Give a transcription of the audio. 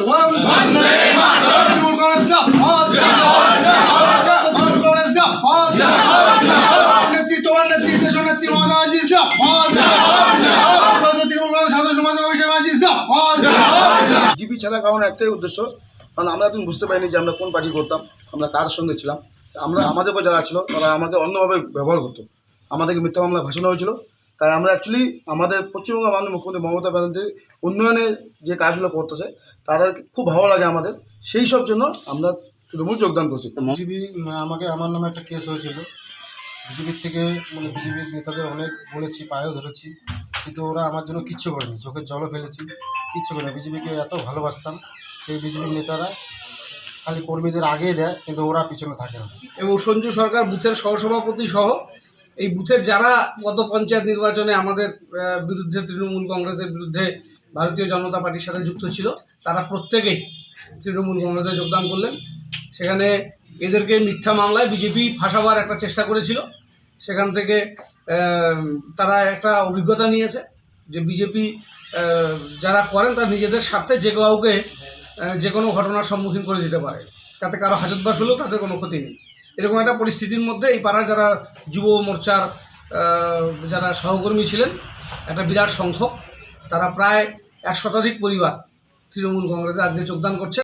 মাতরম বন্দে মাতরম তৃণমূল কংগ্রেস নেত্রী নেত্রী নেত্রী মমতা ব্যানার্জি জিন্দাবাদ তৃণমূল কংগ্রেস অভিষেক ব্যানার্জি জিন্দাবাদ জিপি ছাড়া কারণ একটাই উদ্দেশ্য কারণ আমরা এখন বুঝতে পারিনি যে আমরা কোন পার্টি করতাম আমরা কার সঙ্গে ছিলাম আমরা আমাদের উপর যারা ছিল তারা আমাকে অন্যভাবে ব্যবহার করতো আমাদেরকে মিথ্যা মামলা ভাসানো হয়েছিল তাই আমরা অ্যাকচুয়ালি আমাদের পশ্চিমবঙ্গের মাননীয় মুখ্যমন্ত্রী মমতা ব্যানার্জির উন্নয়নের যে কাজগুলো করতেছে তাদের খুব ভালো লাগে আমাদের। সেই সব জন্য আমরা তৃণমূল যোগদান করছি। বিজেপি আমাকে আমার নামে একটা কেস হয়েছিল। বিজেপির থেকে মানে বিজেপির নেতাদের অনেক বলেছি পায়েও ধরেছি কিন্তু ওরা আমার জন্য কিচ্ছু করেনি। চোখের জলও ফেলেছি কিচ্ছু করেনি। বিজেপিকে এত ভালোবাসতাম সেই বিজেপির নেতারা খালি কর্মীদের আগেই দেয় কিন্তু ওরা পিছনে থাকে না। এবং সঞ্জু সরকার বুথের সহসভাপতি সহ এই বুথের যারা গত পঞ্চায়েত নির্বাচনে আমাদের বিরুদ্ধে, তৃণমূল কংগ্রেসের বিরুদ্ধে ভারতীয় জনতা পার্টির সাথে যুক্ত ছিল, তারা প্রত্যেকেই তৃণমূল কংগ্রেসে যোগদান করলেন। সেখানে এদেরকে মিথ্যা মামলায় বিজেপি ফাঁসাবার একটা চেষ্টা করেছিল। সেখান থেকে তারা একটা অভিজ্ঞতা নিয়েছে যে বিজেপি যারা করেন তারা নিজেদের স্বার্থে যে কাউকে যে কোনো ঘটনার সম্মুখীন করে দিতে পারে। তাতে কারও হাজতবাস হলেও তাদের কোনো ক্ষতি নেই। এরকম একটা পরিস্থিতির মধ্যে এই পাড়ার যারা যুব মোর্চার যারা সহকর্মী ছিলেন, একটা বিরাট সংখ্যক, তারা প্রায় এক শতাধিক পরিবার তৃণমূল কংগ্রেসে আজকে যোগদান করছে।